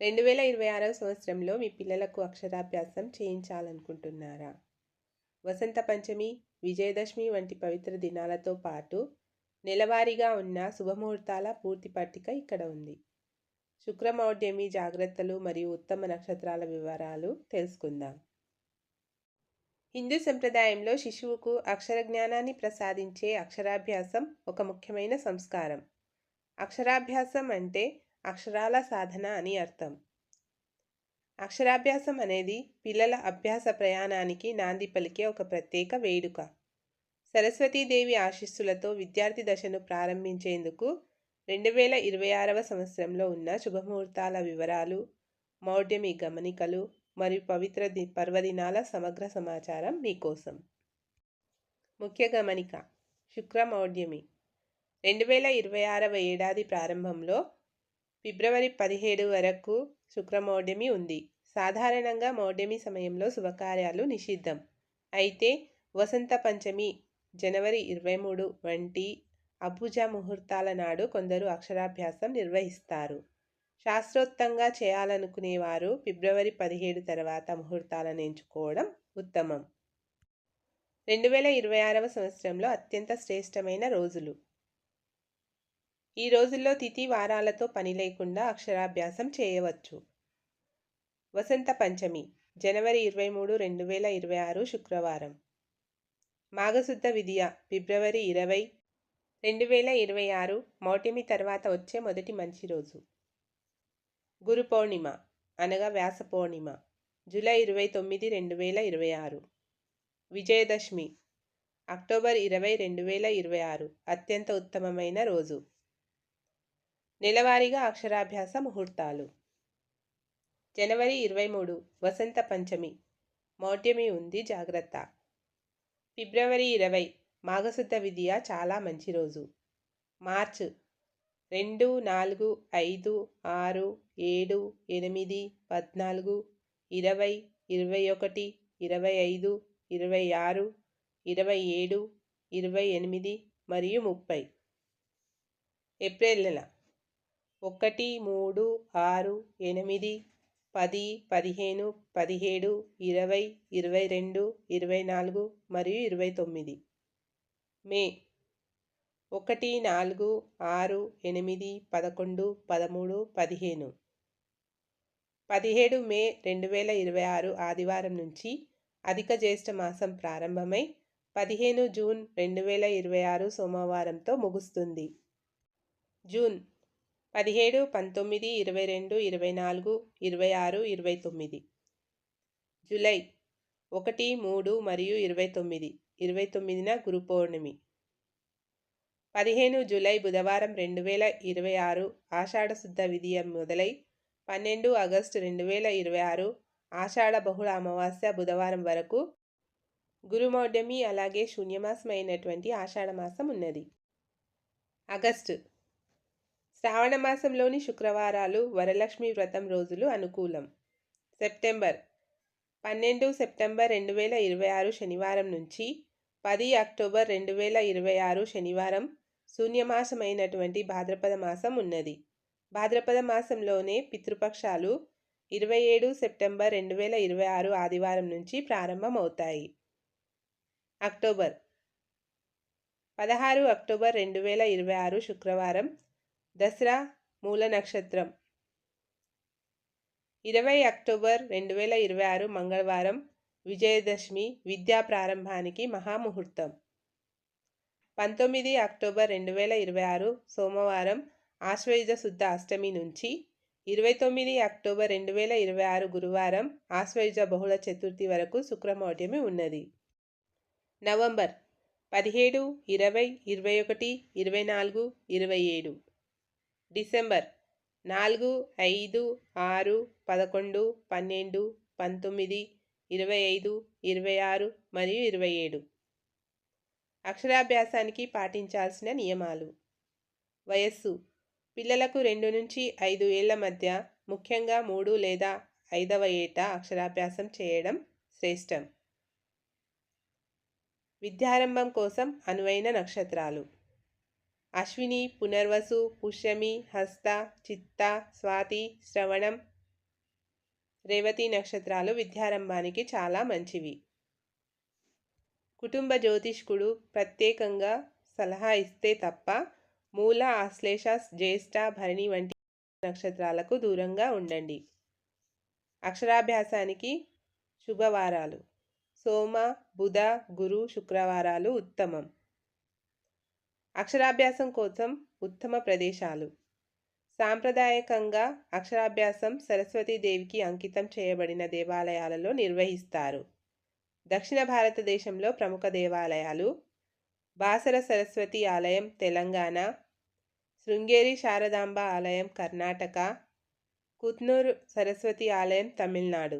రెండు వేల ఇరవై ఆరవ సంవత్సరంలో మీ పిల్లలకు అక్షరాభ్యాసం చేయించాలనుకుంటున్నారా? వసంత పంచమి విజయదశమి వంటి పవిత్ర దినాలతో పాటు నెలవారీగా ఉన్న శుభముహూర్తాల పూర్తి పట్టిక ఇక్కడ ఉంది. శుక్రమౌఢ్యమి జాగ్రత్తలు మరియు ఉత్తమ నక్షత్రాల వివరాలు తెలుసుకుందాం. హిందూ సంప్రదాయంలో శిశువుకు అక్షర జ్ఞానాన్ని ప్రసాదించే అక్షరాభ్యాసం ఒక ముఖ్యమైన సంస్కారం. అక్షరాభ్యాసం అంటే అక్షరాల సాధన అని అర్థం. అక్షరాభ్యాసం అనేది పిల్లల అభ్యాస ప్రయాణానికి నాంది పలికే ఒక ప్రత్యేక వేడుక. సరస్వతీదేవి ఆశీస్సులతో విద్యార్థి దశను ప్రారంభించేందుకు రెండు వేల ఇరవై ఆరవ సంవత్సరంలో ఉన్న శుభముహూర్తాల వివరాలు మౌఢ్యమి గమనికలు మరియు పవిత్ర ది పర్వదినాల సమగ్ర సమాచారం మీకోసం. ముఖ్య గమనిక శుక్ర మౌఢ్యమి. రెండు వేల ఇరవై ఆరవ ఏడాది ప్రారంభంలో ఫిబ్రవరి పదిహేడు వరకు శుక్రమౌఢ్యమి ఉంది. సాధారణంగా మౌఢ్యమి సమయంలో శుభకార్యాలు నిషిద్ధం. అయితే వసంత పంచమి జనవరి ఇరవై మూడు వంటి అభుజ ముహూర్తాల నాడు కొందరు అక్షరాభ్యాసం నిర్వహిస్తారు. శాస్త్రోక్తంగా చేయాలనుకునేవారు ఫిబ్రవరి పదిహేడు తర్వాత ముహూర్తాలను ఎంచుకోవడం ఉత్తమం. రెండు వేల ఇరవై ఆరవ సంవత్సరంలో అత్యంత శ్రేష్టమైన రోజులు. ఈ రోజుల్లో తిథి వారాలతో పని లేకుండా అక్షరాభ్యాసం చేయవచ్చు. వసంత పంచమి జనవరి ఇరవై మూడు రెండు వేల ఇరవై ఆరు శుక్రవారం. మాఘశుద్ధ విధియ ఫిబ్రవరి ఇరవై రెండు వేల ఇరవై ఆరు మౌటిమి తర్వాత వచ్చే మొదటి మంచి రోజు. గురు పౌర్ణిమ అనగా వ్యాస పౌర్ణిమ జూలై ఇరవై తొమ్మిది రెండు వేల ఇరవై ఆరు. విజయదశమి అక్టోబర్ ఇరవై రెండు వేల ఇరవై ఆరు అత్యంత ఉత్తమమైన రోజు. నెలవారీగా అక్షరాభ్యాస ముహూర్తాలు. జనవరి ఇరవై మూడు వసంత పంచమి. మౌఢ్యమి ఉంది జాగ్రత్త. ఫిబ్రవరి ఇరవై మాఘశుద్ధ విద్య చాలా మంచి రోజు. మార్చ్ రెండు నాలుగు ఐదు ఆరు ఏడు ఎనిమిది పద్నాలుగు ఇరవై ఇరవై ఒకటి ఇరవై ఐదు ఇరవై ఆరు ఇరవై ఏడు ఇరవై ఎనిమిది మరియు ముప్పై. ఏప్రిల్ నెల ఒకటి మూడు ఆరు ఎనిమిది పది పదిహేను పదిహేడు ఇరవై ఇరవై రెండు ఇరవై నాలుగు మరియు ఇరవై తొమ్మిది. మే ఒకటి నాలుగు ఆరు ఎనిమిది పదకొండు పదమూడు పదిహేను. పదిహేడు మే రెండు వేల ఇరవై ఆరు ఆదివారం నుంచి అధిక జ్యేష్ఠ మాసం ప్రారంభమై పదిహేను జూన్ రెండు వేల ఇరవై ఆరు సోమవారంతో ముగుస్తుంది. జూన్ పదిహేడు పంతొమ్మిది ఇరవై రెండు ఇరవై నాలుగు ఇరవై ఆరు ఇరవై తొమ్మిది. జూలై ఒకటి మూడు మరియు ఇరవై తొమ్మిది. ఇరవై తొమ్మిదిన గురు పౌర్ణమి. పదిహేను జూలై బుధవారం రెండు వేల ఇరవై ఆరు ఆషాఢ శుద్ధ విధియం మొదలై పన్నెండు ఆగస్టు రెండు వేల ఇరవై ఆరు ఆషాఢ బహుళ అమావాస్య బుధవారం వరకు గురుమౌఢ్యమి అలాగే శూన్యమాసమైనటువంటి ఆషాఢ మాసం ఉన్నది. ఆగస్టు శ్రావణ మాసంలోని శుక్రవారాలు వరలక్ష్మి వ్రతం రోజులు అనుకూలం. సెప్టెంబర్. పన్నెండు సెప్టెంబర్ రెండు వేల ఇరవై ఆరు శనివారం నుంచి పది అక్టోబర్ రెండు వేల ఇరవై ఆరు శనివారం శూన్యమాసమైనటువంటి భాద్రపద మాసం ఉన్నది. భాద్రపద మాసంలోనే పితృపక్షాలు ఇరవై ఏడు సెప్టెంబర్ రెండు వేల ఇరవై ఆరు ఆదివారం నుంచి ప్రారంభమవుతాయి. అక్టోబర్. పదహారు అక్టోబర్ రెండు వేల ఇరవై ఆరు శుక్రవారం దసరా మూల నక్షత్రం. ఇరవై అక్టోబర్ రెండు వేల ఇరవై ఆరు మంగళవారం విజయదశమి విద్యా ప్రారంభానికి మహాముహూర్తం. పంతొమ్మిది అక్టోబర్ రెండు వేల ఇరవై ఆరు సోమవారం ఆశ్వయుజ శుద్ధ అష్టమి నుంచి ఇరవై తొమ్మిది అక్టోబర్ రెండు వేల ఇరవై ఆరు గురువారం ఆశ్వయుజ బహుళ చతుర్థి వరకు శుక్రమౌఢ్యమి ఉన్నది. నవంబర్ పదిహేడు ఇరవై ఇరవై ఒకటి ఇరవై నాలుగు ఇరవై ఏడు. డిసెంబర్ నాలుగు ఐదు ఆరు పదకొండు పన్నెండు పంతొమ్మిది ఇరవై ఐదు ఇరవై ఆరు మరియు ఇరవై ఏడు. అక్షరాభ్యాసానికి పాటించాల్సిన నియమాలు. వయస్సు. పిల్లలకు రెండు నుంచి ఐదు ఏళ్ళ మధ్య ముఖ్యంగా మూడు లేదా ఐదవ ఏట అక్షరాభ్యాసం చేయడం శ్రేష్టం. విద్యారంభం కోసం అనువైన నక్షత్రాలు. అశ్విని పునర్వసు పుష్యమి హస్త చిత్త స్వాతి శ్రవణం రేవతి నక్షత్రాలు విద్యారంభానికి చాలా మంచివి. కుటుంబ జ్యోతిష్కుడు ప్రత్యేకంగా సలహా ఇస్తే తప్ప మూల ఆశ్లేష జ్యేష్ఠ భరణి వంటి నక్షత్రాలకు దూరంగా ఉండండి. అక్షరాభ్యాసానికి శుభవారాలు. సోమ బుధ గురు శుక్రవారాలు ఉత్తమం. అక్షరాభ్యాసం కోసం ఉత్తమ ప్రదేశాలు. సాంప్రదాయకంగా అక్షరాభ్యాసం సరస్వతీదేవికి అంకితం చేయబడిన దేవాలయాలలో నిర్వహిస్తారు. దక్షిణ భారతదేశంలో ప్రముఖ దేవాలయాలు బాసర సరస్వతి ఆలయం తెలంగాణ శృంగేరి శారదాంబ ఆలయం కర్ణాటక కుత్నూరు సరస్వతి ఆలయం తమిళనాడు.